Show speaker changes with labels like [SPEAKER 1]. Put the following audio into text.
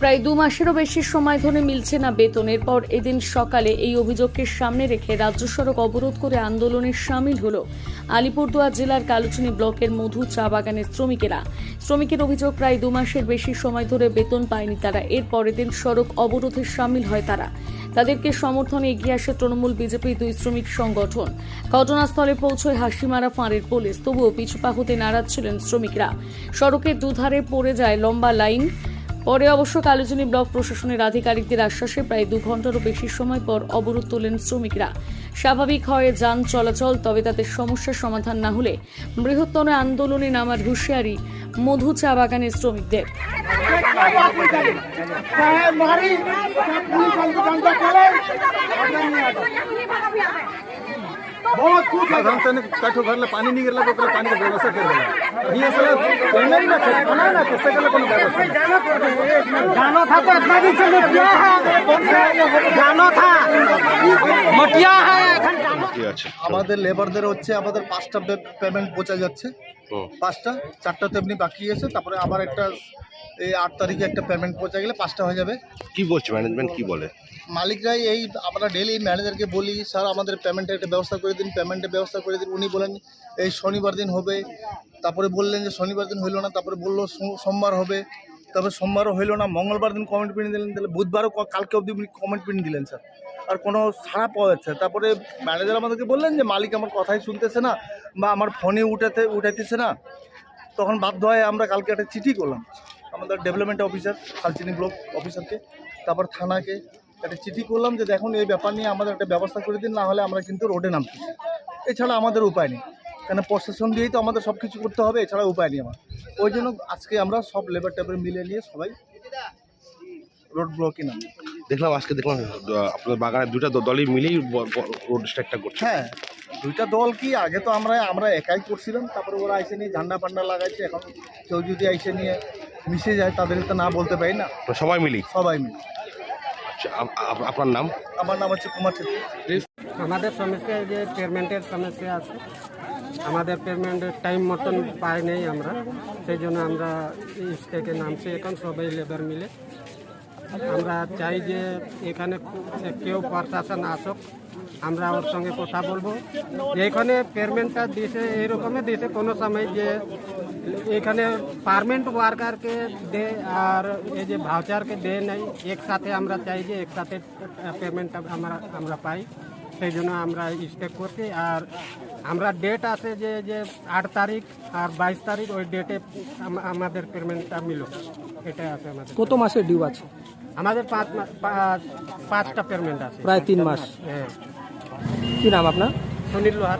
[SPEAKER 1] প্রায় দু মাসেরও বেশি সময় ধরে মিলছে না বেতন। এরপর এদিন সকালে এই অভিযোগকে সামনে রেখে রাজ্য সড়ক অবরোধ করে আন্দোলনে সামিল হল আলিপুরদুয়ার জেলার কালুচিনি ব্লকের মধু চা বাগানের শ্রমিকেরা। শ্রমিকের অভিযোগ, প্রায় দু মাসের বেশি সময় ধরে বেতন পায়নি তারা। এর পরের দিন সড়ক অবরোধে সামিল হয় তারা। তাদেরকে সমর্থনে এগিয়ে আসে তৃণমূল বিজেপি দুই শ্রমিক সংগঠন। ঘটনাস্থলে পৌঁছয় হাসিমারা ফাঁড়ের পুলিশ। তবুও পিছুপা হতে নারাজ ছিলেন শ্রমিকরা। সড়কের দুধারে পড়ে যায় লম্বা লাইন। পরে অবশ্য কালুজনী ব্লক প্রশাসনের আধিকারিকদের আশ্বাসে প্রায় দু ঘন্টারও বেশি সময় পর অবরোধ তোলেন শ্রমিকরা। স্বাভাবিক হয় যান চলাচল, তবে তাদের সমস্যার সমাধান না হলে বৃহত্তর আন্দোলনে নামার হুঁশিয়ারি মধু চা বাগানের শ্রমিকদের।
[SPEAKER 2] चाहे बहुत कुछ है
[SPEAKER 3] हम तने काठो घर ले पानी नहीं गिरला तो ओकरा पानी के व्यवस्था कर देला नहीं असला पेमेंट ना करे बना ना कैसे कर कोनो व्यवस्था
[SPEAKER 2] जाना था तो इतना भी चलो क्या है जाना था मटिया है
[SPEAKER 4] ঠিক আছে
[SPEAKER 3] আমাদের লেবারদের হচ্ছে আমাদের পাঁচটা পেমেন্ট পৌঁছা যাচ্ছে
[SPEAKER 4] হুম।
[SPEAKER 3] পাঁচটা চারটা তেমনি বাকি আছে তারপরে আবার একটা এই আট তারিখে একটা পেমেন্ট পৌঁছা গেলে পাঁচটা হয়ে যাবে।
[SPEAKER 4] কি বলছে ম্যানেজমেন্ট কি বলে?
[SPEAKER 3] মালিকরাই এই আমরা ডেলি ম্যানেজারকে বলি স্যার আমাদের পেমেন্টের একটা ব্যবস্থা করে দিন পেমেন্টের ব্যবস্থা করে দিন। উনি বলেন এই শনিবার দিন হবে। তারপরে বললেন যে শনিবার দিন হইল না। তারপরে বলল সোমবার হবে। তারপরে সোমবারও হইল না। মঙ্গলবার দিন কমেন্ট প্রিন্ট দিলেন তাহলে বুধবারও কালকে অবধি উনি কমেন্ট প্রিন্ট দিলেন স্যার আর কোনো সাড়া পাওয়া যাচ্ছে তারপরে ম্যানেজার আমাদেরকে বললেন যে মালিক আমার কথাই শুনতেছে না বা আমার ফোনে উঠাতে উঠাইতেছে না। তখন বাধ্য হয়ে আমরা কালকে একটা চিঠি করলাম। আমাদের ডেভেলপমেন্ট অফিসার কালচিনি ব্লক অফিসারকে তারপর থানাকে একটা চিঠি করলাম যে দেখুন এই ব্যাপার নিয়ে আমাদের একটা ব্যবস্থা করে দিন না হলে আমরা কিন্তু রোডে নামতেছি। এছাড়া আমাদের উপায় নেই। কেন প্রশাসন দিয়েই তো আমাদের সব কিছু করতে হবে এছাড়া উপায় নেই আমার। ওই জন্য আজকে আমরা সব লেবার টেবার মিলে নিয়ে সবাই রোড ব্লকে নামি
[SPEAKER 4] দেখলাম আজকে দেখলাম আপনাদের বাগানের দুটা দলই মিলেই রোড স্ট্রাইকটা করছে।
[SPEAKER 3] হ্যাঁ দুইটা দল কি আগে তো আমরা আমরা একাই করছিলাম তারপরে ওরা আইসে নিয়ে ঝান্ডা পান্ডা লাগাইছে এখন কেউ যদি আইসে নিয়ে মিশে যায় তাদের তো না বলতে পারি না।
[SPEAKER 4] সবাই মিলি?
[SPEAKER 3] সবাই মিলে।
[SPEAKER 4] আচ্ছা আপ- আপ- আপনার নাম?
[SPEAKER 3] আমার নাম হচ্ছে কুমার
[SPEAKER 5] আমাদের সমস্যা যে পেমেন্টের সমস্যা আছে। আমাদের পেমেন্ট টাইম মতন পাই নেই আমরা। সেই জন্য আমরা স্টেকে নামছি। এখন সবাই লেবার মিলে। আমরা চাই যে এখানে কেউ প্রশাসন আসুক, আমরা ওর সঙ্গে কথা বলব। এখানে পেমেন্টটা দিয়েছে এইরকমই দিয়েছে কোনো সময় যে এখানে পারমানেন্ট ওয়ার্কারকে দে আর এই যে ভাউচারকে দে নাই, একসাথে আমরা চাই যে একসাথে পেমেন্টটা আমরা আমরা পাই। সেই জন্য আমরা স্টেক করছি। আর আমরা ডেট আছে যে যে আট তারিখ আর বাইশ তারিখ ওই ডেটে আমাদের পেমেন্টটা মিল এটাই আছে আমাদের।
[SPEAKER 6] কত মাসের ডিউ আছে?
[SPEAKER 5] আমাদের পাঁচ মাস পাঁচটা পেমেন্ট আছে।
[SPEAKER 6] প্রায় তিন মাস।
[SPEAKER 5] হ্যাঁ।
[SPEAKER 6] কী নাম আপনার?
[SPEAKER 5] সুনীল লোহার।